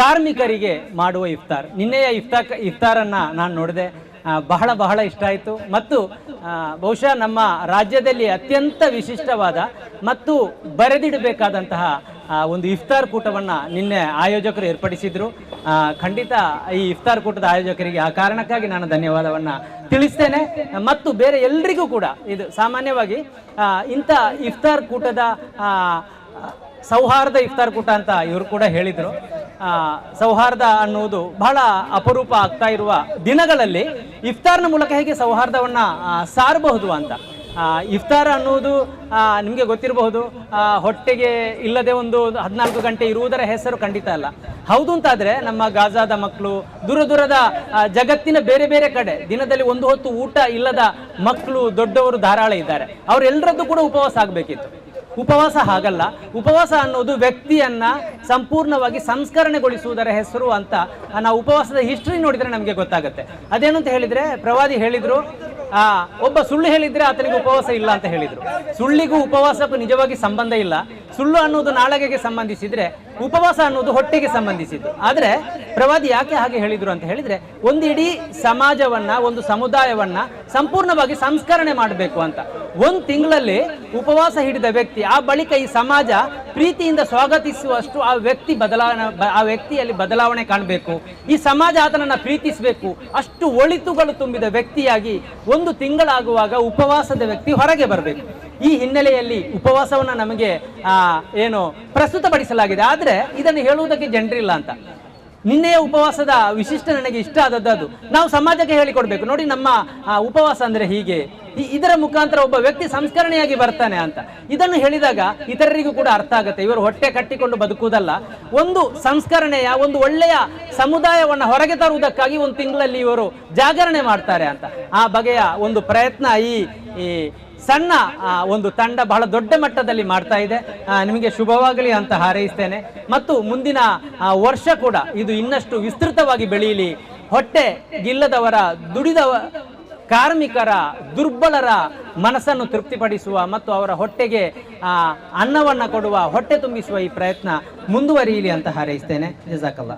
ಕಾರ್ಮಿಕರಿಗೆ ಮಾಡುವ ಇಫ್ತಾರ್. ನಿನ್ನೆಯ ಇಫ್ತಾ ಇಫ್ತಾರನ್ನು ನಾನು ನೋಡಿದೆ. ಬಹಳ ಬಹಳ ಇಷ್ಟ ಆಯಿತು. ಮತ್ತು ಬಹುಶಃ ನಮ್ಮ ರಾಜ್ಯದಲ್ಲಿ ಅತ್ಯಂತ ವಿಶಿಷ್ಟವಾದ ಮತ್ತು ಬರೆದಿಡಬೇಕಾದಂತಹ ಒಂದು ಇಫ್ತಾರ್ ಕೂಟವನ್ನು ನಿನ್ನೆ ಆಯೋಜಕರು ಏರ್ಪಡಿಸಿದ್ರು. ಖಂಡಿತ ಈ ಇಫ್ತಾರ್ ಕೂಟದ ಆಯೋಜಕರಿಗೆ ಆ ಕಾರಣಕ್ಕಾಗಿ ನಾನು ಧನ್ಯವಾದವನ್ನು ತಿಳಿಸ್ತೇನೆ. ಮತ್ತು ಬೇರೆ ಎಲ್ರಿಗೂ ಕೂಡ ಇದು ಸಾಮಾನ್ಯವಾಗಿ ಇಂಥ ಇಫ್ತಾರ್ ಕೂಟದ ಸೌಹಾರ್ದ ಇಫ್ತಾರ್ ಕೂಟ ಅಂತ ಇವರು ಕೂಡ ಹೇಳಿದರು. ಸೌಹಾರ್ದ ಅನ್ನುವುದು ಬಹಳ ಅಪರೂಪ ಆಗ್ತಾ ಇರುವ ದಿನಗಳಲ್ಲಿ ಇಫ್ತಾರ್ನ ಮೂಲಕ ಹೇಗೆ ಸೌಹಾರ್ದವನ್ನು ಸಾರಬಹುದು ಅಂತ. ಇಫ್ತಾರ್ ಅನ್ನುವುದು ನಿಮಗೆ ಗೊತ್ತಿರಬಹುದು ಹೊಟ್ಟೆಗೆ ಇಲ್ಲದೆ ಒಂದು ಹದಿನಾಲ್ಕು ಗಂಟೆ ಇರುವುದರ ಹೆಸರು ಖಂಡಿತ ಅಲ್ಲ. ಹೌದು ಅಂತಾದರೆ ನಮ್ಮ ಗಾಜಾದ ಮಕ್ಕಳು ದೂರ ದೂರದ ಜಗತ್ತಿನ ಬೇರೆ ಬೇರೆ ಕಡೆ, ದಿನದಲ್ಲಿ ಒಂದು ಹೊತ್ತು ಊಟ ಇಲ್ಲದ ಮಕ್ಕಳು ದೊಡ್ಡವರು ಧಾರಾಳ ಇದ್ದಾರೆ. ಅವರೆಲ್ಲರದ್ದು ಕೂಡ ಉಪವಾಸ ಆಗಬೇಕಿತ್ತು. ಉಪವಾಸ ಹಾಗಲ್ಲ. ಉಪವಾಸ ಅನ್ನೋದು ವ್ಯಕ್ತಿಯನ್ನ ಸಂಪೂರ್ಣವಾಗಿ ಸಂಸ್ಕರಣೆಗೊಳಿಸುವುದರ ಹೆಸರು ಅಂತ ನಾವು ಉಪವಾಸದ ಹಿಸ್ಟ್ರಿ ನೋಡಿದ್ರೆ ನಮಗೆ ಗೊತ್ತಾಗುತ್ತೆ. ಅದೇನು ಅಂತ ಹೇಳಿದ್ರೆ, ಪ್ರವಾದಿ ಹೇಳಿದ್ರು ಒಬ್ಬ ಸುಳ್ಳು ಹೇಳಿದ್ರೆ ಆತನಿಗೆ ಉಪವಾಸ ಇಲ್ಲ ಅಂತ ಹೇಳಿದರು. ಸುಳ್ಳಿಗೂ ಉಪವಾಸಕ್ಕೂ ನಿಜವಾಗಿ ಸಂಬಂಧ ಇಲ್ಲ. ಸುಳ್ಳು ಅನ್ನೋದು ನಾಳಗೆಗೆ ಸಂಬಂಧಿಸಿದ್ರೆ, ಉಪವಾಸ ಅನ್ನೋದು ಹೊಟ್ಟೆಗೆ ಸಂಬಂಧಿಸಿದ್ದು. ಆದರೆ ಪ್ರವಾದಿ ಯಾಕೆ ಹಾಗೆ ಹೇಳಿದ್ರು ಅಂತ ಹೇಳಿದ್ರೆ ಒಂದು ಇಡೀ ಸಮಾಜವನ್ನ, ಒಂದು ಸಮುದಾಯವನ್ನ ಸಂಪೂರ್ಣವಾಗಿ ಸಂಸ್ಕರಣೆ ಮಾಡಬೇಕು ಅಂತ. ಒಂದು ತಿಂಗಳಲ್ಲಿ ಉಪವಾಸ ಹಿಡಿದ ವ್ಯಕ್ತಿ, ಆ ಬಳಿಕ ಈ ಸಮಾಜ ಪ್ರೀತಿಯಿಂದ ಸ್ವಾಗತಿಸುವಷ್ಟು ಆ ವ್ಯಕ್ತಿ ಬದಲಾವಣೆ, ಆ ವ್ಯಕ್ತಿಯಲ್ಲಿ ಬದಲಾವಣೆ ಕಾಣಬೇಕು. ಈ ಸಮಾಜ ಆತನನ್ನ ಪ್ರೀತಿಸಬೇಕು. ಅಷ್ಟು ಒಳಿತುಗಳು ತುಂಬಿದ ವ್ಯಕ್ತಿಯಾಗಿ ಒಂದು ತಿಂಗಳಾಗುವಾಗ ಉಪವಾಸದ ವ್ಯಕ್ತಿ ಹೊರಗೆ ಬರಬೇಕು. ಈ ಹಿನ್ನೆಲೆಯಲ್ಲಿ ಉಪವಾಸವನ್ನ ನಮಗೆ ಏನು ಪ್ರಸ್ತುತಪಡಿಸಲಾಗಿದೆ. ಆದರೆ ಇದನ್ನು ಹೇಳುವುದಕ್ಕೆ ಜನರಿಲ್ಲ ಅಂತ. ನಿನ್ನೆಯ ಉಪವಾಸದ ವಿಶಿಷ್ಟ ನನಗೆ ಇಷ್ಟ ಆದದ್ದು ಅದು. ನಾವು ಸಮಾಜಕ್ಕೆ ಹೇಳಿಕೊಡ್ಬೇಕು. ನೋಡಿ ನಮ್ಮ ಉಪವಾಸ ಅಂದ್ರೆ ಹೀಗೆ. ಇದರ ಮುಖಾಂತರ ಒಬ್ಬ ವ್ಯಕ್ತಿ ಸಂಸ್ಕರಣೆಯಾಗಿ ಬರ್ತಾನೆ ಅಂತ. ಇದನ್ನು ಹೇಳಿದಾಗ ಇತರರಿಗೂ ಕೂಡ ಅರ್ಥ ಆಗುತ್ತೆ. ಇವರು ಹೊಟ್ಟೆ ಕಟ್ಟಿಕೊಂಡು ಬದುಕುವುದಲ್ಲ. ಒಂದು ಸಂಸ್ಕರಣೆಯ, ಒಂದು ಒಳ್ಳೆಯ ಸಮುದಾಯವನ್ನು ಹೊರಗೆ ತರುವುದಕ್ಕಾಗಿ ಒಂದು ತಿಂಗಳಲ್ಲಿ ಇವರು ಜಾಗರಣೆ ಮಾಡ್ತಾರೆ ಅಂತ. ಆ ಬಗೆಯ ಒಂದು ಪ್ರಯತ್ನ ಈ ಸಣ್ಣ ಒಂದು ತಂಡ ಬಹಳ ದೊಡ್ಡ ಮಟ್ಟದಲ್ಲಿ ಮಾಡ್ತಾ ಇದೆ. ನಿಮಗೆ ಶುಭವಾಗಲಿ ಅಂತ ಹಾರೈಸ್ತೇನೆ. ಮತ್ತು ಮುಂದಿನ ವರ್ಷ ಕೂಡ ಇದು ಇನ್ನಷ್ಟು ವಿಸ್ತೃತವಾಗಿ ಬೆಳೆಯಲಿ. ಹೊಟ್ಟೆ ಗಿಲ್ಲದವರ, ದುಡಿದವ, ಕಾರ್ಮಿಕರ, ದುರ್ಬಲರ ಮನಸ್ಸನ್ನು ತೃಪ್ತಿಪಡಿಸುವ ಮತ್ತು ಅವರ ಹೊಟ್ಟೆಗೆ ಅನ್ನವನ್ನು ಕೊಡುವ, ಹೊಟ್ಟೆ ತುಂಬಿಸುವ ಈ ಪ್ರಯತ್ನ ಮುಂದುವರಿಯಲಿ ಅಂತ ಹಾರೈಸ್ತೇನೆ. ಜಜಾಕಲ್ಲ.